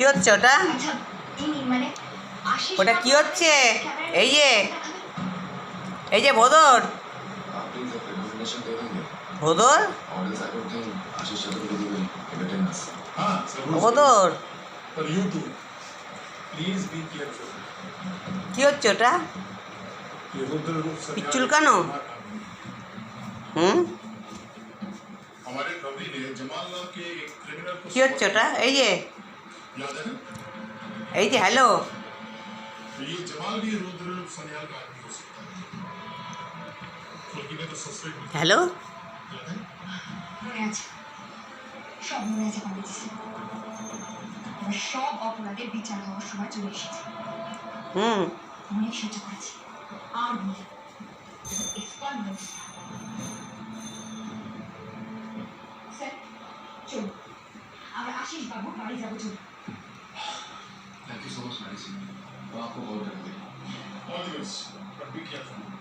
কি হচ্ছে ওটা? ওটা কি হচ্ছে? এই যে এই যে ভদর। ভদর? ভদর। কি হচ্ছে ওটা? চুলকানো? হুম? কি হচ্ছে ওটা? এই যে এই যে হ্যালো হ্যালো সব অপরাধের বিচার হওয়ার সময় চলে এসেছে। অনেক আর আমরা আশিস বাবু বাড়ি যাব Thank you so much, Madison. I'll go. All the best, but be careful.